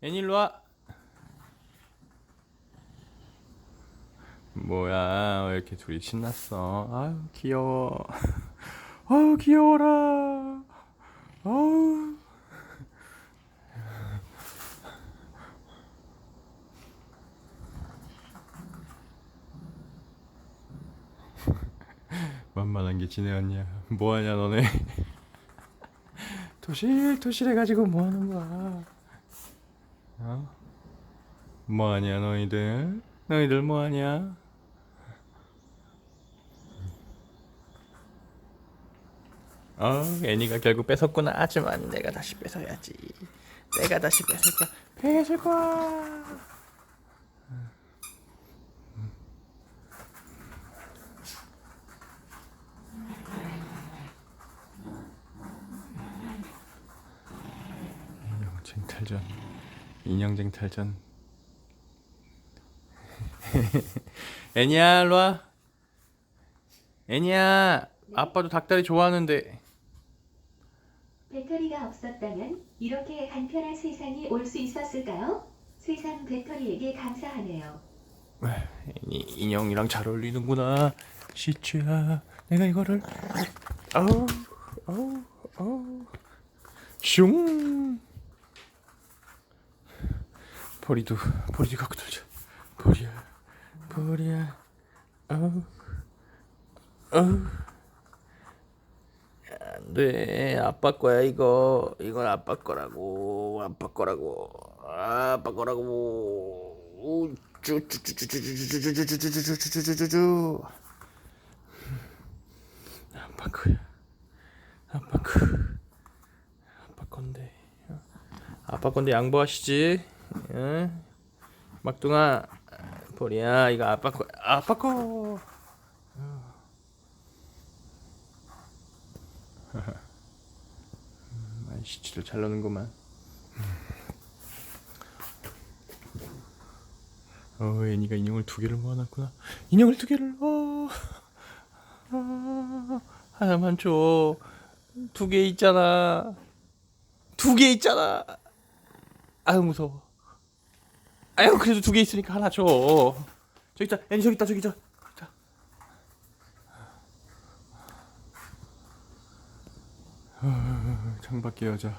애니 일로 와. 뭐야 왜 이렇게 둘이 신났어? 아유 귀여워. 아유 귀여워라. 아유. 만만한 게 언니야. 뭐하냐 너네? 도실 도실 해 가지고 뭐하는 거야? 어? 뭐하냐 너희들? 너희들 뭐하냐? 어, 애니가 결국 뺏었구나. 하지만 내가 다시 뺏어야지. 내가 다시 뺏을 거야. 뺏을 거야. 인형 쟁탈전. 인형 쟁 탈전. 애니야, 일로 와. 애니야, 아빠도 닭다리 좋아하는데. 배터리가 없었다면 이렇게 간편한 세상이 올 수 있었을까요? 세상 배터리에게 감사하네요. 애니 인형이랑 잘 어울리는구나. 시추야, 내가 이거를. 아우, 아우, 아우. 슝. 보리도, 보리도 갖고 놀자. 보리야, 보리야. 아우, 아우. 안 돼. 아빠 거야, 이거. 이건 아빠 거라고. 아빠 거라고. 아빠 거라고. 쭈쭈쭈쭈쭈쭈쭈쭈쭈쭈쭈쭈쭈쭈쭈쭈쭈쭈. 아빠 거야. 아빠 거. 아빠 건데. 아빠 건데 양보하시지. 응? 막둥아. 보리야, 이거 아빠 거. 아빠 거. 아, 시치를 잘 넣는구만. 어, 애니가 인형을 두 개를 모아놨구나. 인형을 두 개를, 어, 아, 하나만 줘. 두 개 있잖아. 두 개 있잖아. 아유, 무서워. 아유, 그래도 두 개 있으니까 하나 줘. 저기 있다. 애니 저기 있다, 저기 있다. 어, 창밖의 여자.